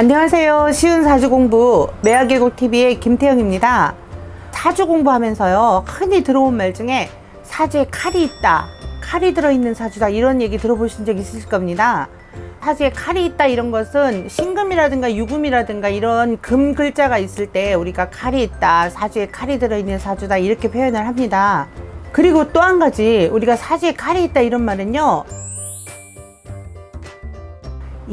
안녕하세요. 쉬운 사주 공부 매화계곡 TV의 김태영입니다. 사주 공부하면서요. 흔히 들어온 말 중에 사주에 칼이 있다. 칼이 들어있는 사주다. 이런 얘기 들어보신 적 있으실 겁니다. 사주에 칼이 있다 이런 것은 신금이라든가 유금이라든가 이런 금 글자가 있을 때 우리가 칼이 있다. 사주에 칼이 들어있는 사주다. 이렇게 표현을 합니다. 그리고 또 한 가지 우리가 사주에 칼이 있다 이런 말은요.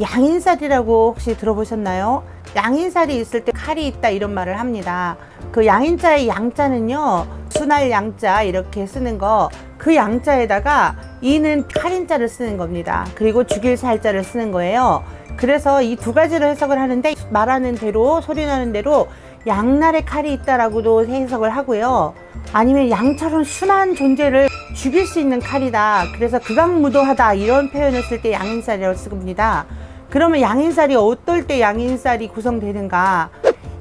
양인살이라고 혹시 들어보셨나요? 양인살이 있을 때 칼이 있다 이런 말을 합니다. 그 양인자의 양자는요, 순할 양자 이렇게 쓰는 거, 그 양자에다가 이는 칼인자를 쓰는 겁니다. 그리고 죽일 살자를 쓰는 거예요. 그래서 이 두 가지로 해석을 하는데 말하는 대로 소리 나는 대로 양날의 칼이 있다라고도 해석을 하고요. 아니면 양처럼 순한 존재를 죽일 수 있는 칼이다. 그래서 극악무도하다 이런 표현을 쓸 때 양인살이라고 씁니다. 그러면 양인살이 어떨 때 양인살이 구성되는가?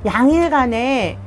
양일간에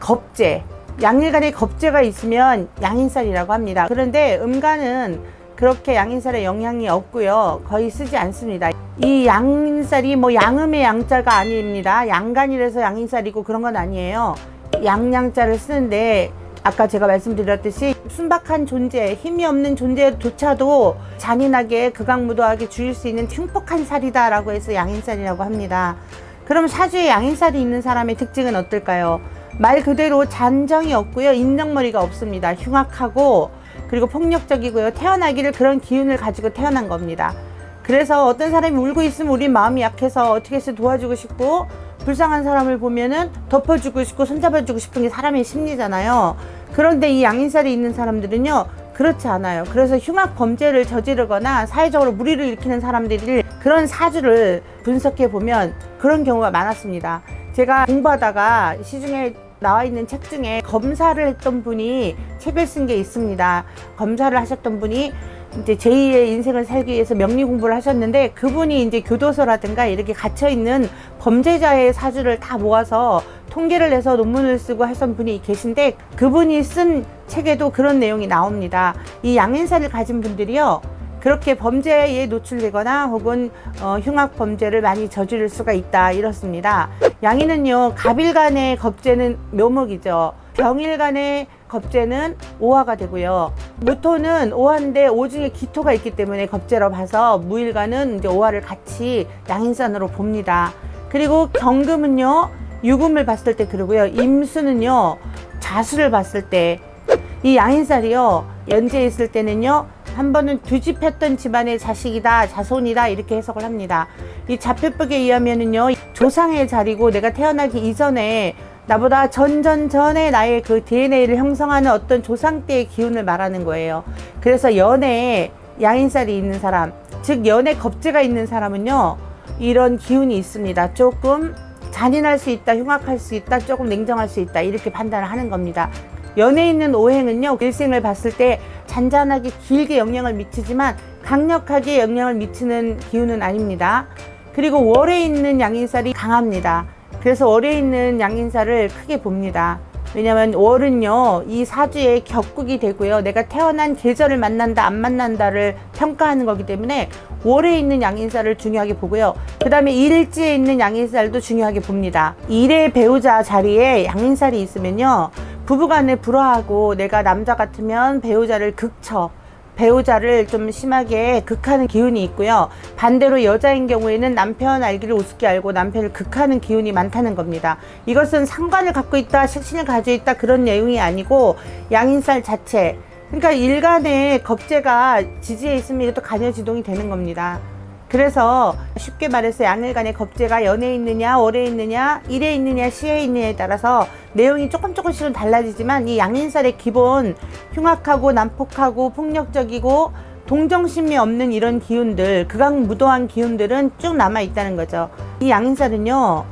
겁재, 양일간에 겁재가 있으면 양인살이라고 합니다. 그런데 음간은 그렇게 양인살에 영향이 없고요. 거의 쓰지 않습니다. 이 양인살이 뭐 양음의 양자가 아닙니다. 양간이라서 양인살이고 그런 건 아니에요. 양양자를 쓰는데 아까 제가 말씀드렸듯이 순박한 존재, 힘이 없는 존재조차도 잔인하게 극악무도하게 죽일 수 있는 흉폭한 살이다라고 해서 양인살이라고 합니다. 그럼 사주에 양인살이 있는 사람의 특징은 어떨까요? 말 그대로 잔정이 없고요. 인정머리가 없습니다. 흉악하고 그리고 폭력적이고요. 태어나기를 그런 기운을 가지고 태어난 겁니다. 그래서 어떤 사람이 울고 있으면 우리 마음이 약해서 어떻게 해서 도와주고 싶고 불쌍한 사람을 보면은 덮어주고 싶고 손잡아주고 싶은 게 사람의 심리잖아요. 그런데 이 양인살이 있는 사람들은요, 그렇지 않아요. 그래서 흉악 범죄를 저지르거나 사회적으로 무리를 일으키는 사람들이 그런 사주를 분석해 보면 그런 경우가 많았습니다. 제가 공부하다가 시중에 나와 있는 책 중에 검사를 했던 분이 책을 쓴 게 있습니다. 검사를 하셨던 분이 이제 제2의 인생을 살기 위해서 명리 공부를 하셨는데 그분이 이제 교도소라든가 이렇게 갇혀 있는 범죄자의 사주를 다 모아서 통계를 내서 논문을 쓰고 하신 분이 계신데 그분이 쓴 책에도 그런 내용이 나옵니다. 이 양인사를 가진 분들이요. 그렇게 범죄에 노출되거나 혹은 어, 흉악 범죄를 많이 저지를 수가 있다 이렇습니다. 양인은요 갑일간의 겁재는 묘목이죠. 병일간의 겁재는 오화가 되고요. 무토는 오화인데 오중에 기토가 있기 때문에 겁재로 봐서 무일간은 이제 오화를 같이 양인산으로 봅니다. 그리고 경금은요 유금을 봤을 때 그러고요. 임수는요 자수를 봤을 때 이 양인살이요 연재 있을 때는요 한 번은 뒤집혔던 집안의 자식이다 자손이다 이렇게 해석을 합니다. 이 자폐법에 의하면은요 조상의 자리고 내가 태어나기 이전에 나보다 전전전에 나의 그 DNA를 형성하는 어떤 조상 때의 기운을 말하는 거예요. 그래서 연애에 양인살이 있는 사람, 즉 연애 겁재가 있는 사람은요 이런 기운이 있습니다. 조금 잔인할 수 있다, 흉악할 수 있다, 조금 냉정할 수 있다 이렇게 판단을 하는 겁니다. 연에 있는 오행은요 일생을 봤을 때 잔잔하게 길게 영향을 미치지만 강력하게 영향을 미치는 기운은 아닙니다. 그리고 월에 있는 양인살이 강합니다. 그래서 월에 있는 양인살을 크게 봅니다. 왜냐하면 월은요 이 사주의 격국이 되고요. 내가 태어난 계절을 만난다 안 만난다를 평가하는 거기 때문에 월에 있는 양인살을 중요하게 보고요. 그 다음에 일지에 있는 양인살도 중요하게 봅니다. 일의 배우자 자리에 양인살이 있으면요 부부간에 불화하고 내가 남자 같으면 배우자를 극쳐 배우자를 좀 심하게 극하는 기운이 있고요. 반대로 여자인 경우에는 남편 알기를 우습게 알고 남편을 극하는 기운이 많다는 겁니다. 이것은 상관을 갖고 있다, 식신을 가지고 있다 그런 내용이 아니고 양인살 자체. 그러니까 일간에 겁재가 지지에 있으면 이것도 간여 지동이 되는 겁니다. 그래서 쉽게 말해서 양일 간의 겁재가 연에 있느냐, 월에 있느냐, 일에 있느냐, 시에 있느냐에 따라서 내용이 조금 조금씩은 달라지지만 이 양인살의 기본 흉악하고 난폭하고 폭력적이고 동정심이 없는 이런 기운들, 극악무도한 기운들은 쭉 남아 있다는 거죠. 이 양인살은요.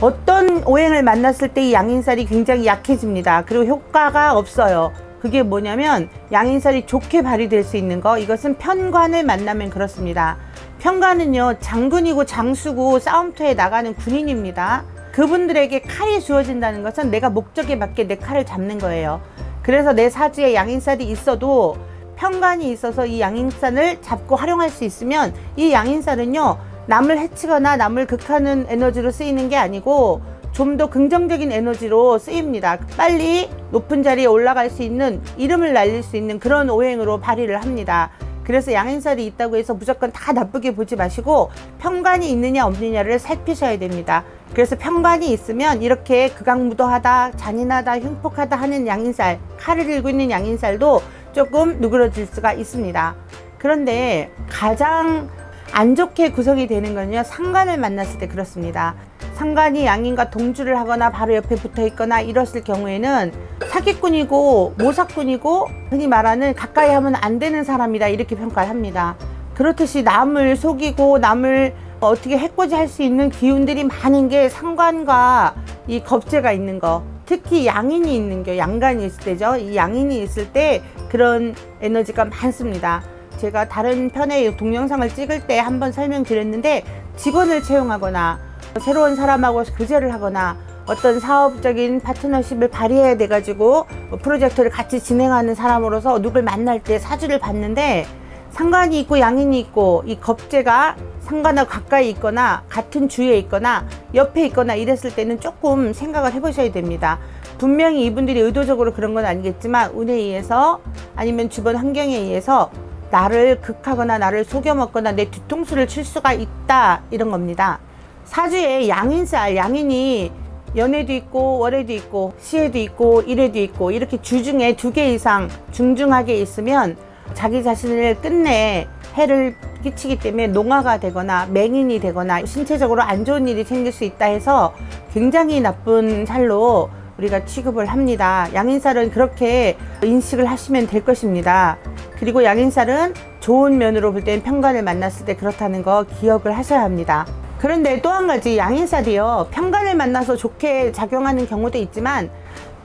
어떤 오행을 만났을 때 이 양인살이 굉장히 약해집니다. 그리고 효과가 없어요. 그게 뭐냐면 양인살이 좋게 발휘될 수 있는 거 이것은 편관을 만나면 그렇습니다. 편관은요 장군이고 장수고 싸움터에 나가는 군인입니다. 그분들에게 칼이 주어진다는 것은 내가 목적에 맞게 내 칼을 잡는 거예요. 그래서 내 사주에 양인살이 있어도 편관이 있어서 이 양인살을 잡고 활용할 수 있으면 이 양인살은요 남을 해치거나 남을 극하는 에너지로 쓰이는 게 아니고 좀 더 긍정적인 에너지로 쓰입니다. 빨리 높은 자리에 올라갈 수 있는 이름을 날릴 수 있는 그런 오행으로 발휘를 합니다. 그래서 양인살이 있다고 해서 무조건 다 나쁘게 보지 마시고 편관이 있느냐 없느냐를 살피셔야 됩니다. 그래서 편관이 있으면 이렇게 극악무도하다, 잔인하다, 흉폭하다 하는 양인살, 칼을 들고 있는 양인살도 조금 누그러질 수가 있습니다. 그런데 가장 안 좋게 구성이 되는 건요, 상관을 만났을 때 그렇습니다. 상관이 양인과 동주를 하거나 바로 옆에 붙어 있거나 이랬을 경우에는 사기꾼이고 모사꾼이고 흔히 말하는 가까이 하면 안 되는 사람이다 이렇게 평가를 합니다. 그렇듯이 남을 속이고 남을 어떻게 해코지 할 수 있는 기운들이 많은 게 상관과 이 겁재가 있는 거 특히 양인이 있는 게 양간이 있을 때죠. 이 양인이 있을 때 그런 에너지가 많습니다. 제가 다른 편의 동영상을 찍을 때 한번 설명드렸는데 직원을 채용하거나 새로운 사람하고 교제를 하거나 어떤 사업적인 파트너십을 발휘해야 돼가지고 뭐 프로젝트를 같이 진행하는 사람으로서 누굴 만날 때 사주를 봤는데 상관이 있고 양인이 있고 이 겁재가 상관하고 가까이 있거나 같은 주위에 있거나 옆에 있거나 이랬을 때는 조금 생각을 해보셔야 됩니다. 분명히 이분들이 의도적으로 그런 건 아니겠지만 운에 의해서 아니면 주변 환경에 의해서 나를 극하거나 나를 속여먹거나 내 뒤통수를 칠 수가 있다 이런 겁니다. 사주에 양인살, 양인이 연애도 있고 월애도 있고 시애도 있고 일애도 있고 이렇게 주 중에 두 개 이상 중중하게 있으면 자기 자신을 끝내 해를 끼치기 때문에 농화가 되거나 맹인이 되거나 신체적으로 안 좋은 일이 생길 수 있다 해서 굉장히 나쁜 살로 우리가 취급을 합니다. 양인살은 그렇게 인식을 하시면 될 것입니다. 그리고 양인살은 좋은 면으로 볼 때는 편관을 만났을 때 그렇다는 거 기억을 하셔야 합니다. 그런데 또 한 가지 양인살이요. 편관을 만나서 좋게 작용하는 경우도 있지만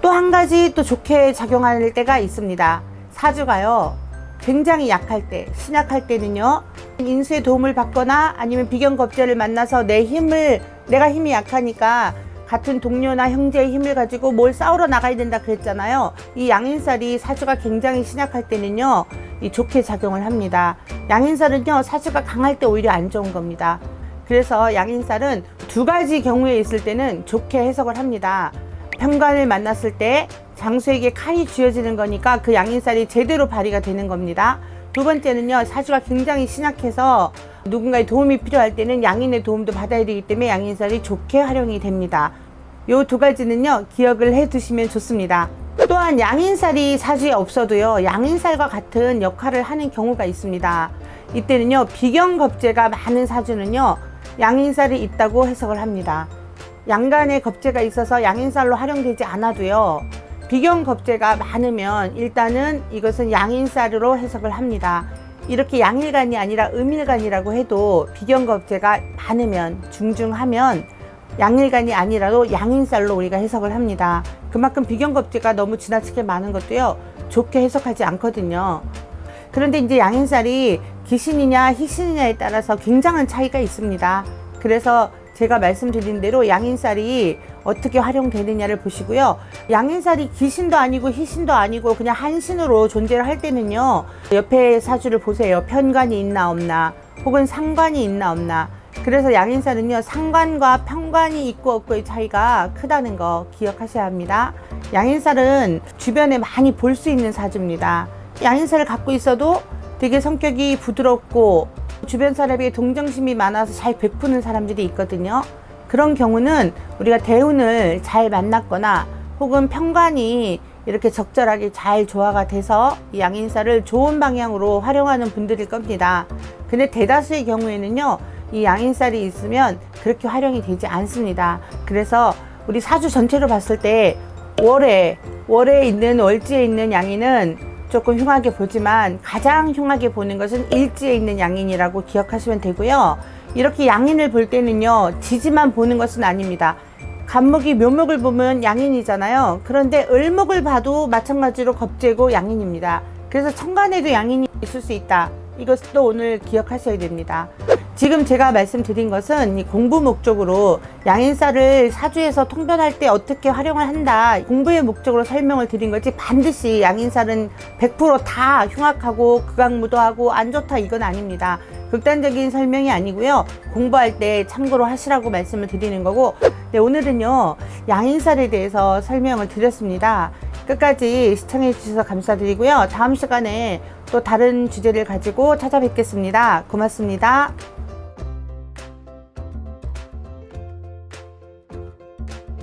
또 한 가지 또 좋게 작용할 때가 있습니다. 사주가요. 굉장히 약할 때, 신약할 때는요. 인수의 도움을 받거나 아니면 비견겁제를 만나서 내 힘을 내가 힘이 약하니까 같은 동료나 형제의 힘을 가지고 뭘 싸우러 나가야 된다 그랬잖아요. 이 양인살이 사주가 굉장히 신약할 때는요. 이 좋게 작용을 합니다. 양인살은요. 사주가 강할 때 오히려 안 좋은 겁니다. 그래서 양인살은 두 가지 경우에 있을 때는 좋게 해석을 합니다. 편관을 만났을 때 장수에게 칼이 쥐어지는 거니까 그 양인살이 제대로 발휘가 되는 겁니다. 두 번째는요, 사주가 굉장히 신약해서 누군가의 도움이 필요할 때는 양인의 도움도 받아야 되기 때문에 양인살이 좋게 활용이 됩니다. 요 두 가지는요, 기억을 해 두시면 좋습니다. 또한 양인살이 사주에 없어도요, 양인살과 같은 역할을 하는 경우가 있습니다. 이때는요, 비경겁제가 많은 사주는요, 양인살이 있다고 해석을 합니다. 양간에 겁재가 있어서 양인살로 활용되지 않아도요. 비경 겁재가 많으면 일단은 이것은 양인살로 해석을 합니다. 이렇게 양일간이 아니라 음일간이라고 해도 비경 겁재가 많으면 중중하면 양일간이 아니라도 양인살로 우리가 해석을 합니다. 그만큼 비경 겁재가 너무 지나치게 많은 것도요. 좋게 해석하지 않거든요. 그런데 이제 양인살이 귀신이냐 희신이냐에 따라서 굉장한 차이가 있습니다. 그래서 제가 말씀드린 대로 양인살이 어떻게 활용되느냐를 보시고요. 양인살이 귀신도 아니고 희신도 아니고 그냥 한신으로 존재를 할 때는요. 옆에 사주를 보세요. 편관이 있나 없나 혹은 상관이 있나 없나 그래서 양인살은요. 상관과 편관이 있고 없고의 차이가 크다는 거 기억하셔야 합니다. 양인살은 주변에 많이 볼 수 있는 사주입니다. 양인살을 갖고 있어도 되게 성격이 부드럽고 주변 사람에게 동정심이 많아서 잘 베푸는 사람들이 있거든요. 그런 경우는 우리가 대운을 잘 만났거나 혹은 평관이 이렇게 적절하게 잘 조화가 돼서 이 양인사를 좋은 방향으로 활용하는 분들일 겁니다. 근데 대다수의 경우에는요, 이 양인살이 있으면 그렇게 활용이 되지 않습니다. 그래서 우리 사주 전체로 봤을 때 월에, 월에 있는 월지에 있는 양인은 조금 흉하게 보지만 가장 흉하게 보는 것은 일지에 있는 양인이라고 기억하시면 되고요. 이렇게 양인을 볼 때는요, 지지만 보는 것은 아닙니다. 간목이 묘목을 보면 양인이잖아요. 그런데 을목을 봐도 마찬가지로 겁재고 양인입니다. 그래서 천간에도 양인이 있을 수 있다. 이것도 오늘 기억하셔야 됩니다. 지금 제가 말씀드린 것은 이 공부 목적으로 양인사를 사주에서 통변할 때 어떻게 활용을 한다 공부의 목적으로 설명을 드린 거지 반드시 양인살은 100%다 흉악하고 극악무도하고 안 좋다 이건 아닙니다. 극단적인 설명이 아니고요. 공부할 때 참고로 하시라고 말씀을 드리는 거고, 네, 오늘은요, 양인살에 대해서 설명을 드렸습니다. 끝까지 시청해 주셔서 감사드리고요. 다음 시간에 또 다른 주제를 가지고 찾아뵙겠습니다. 고맙습니다.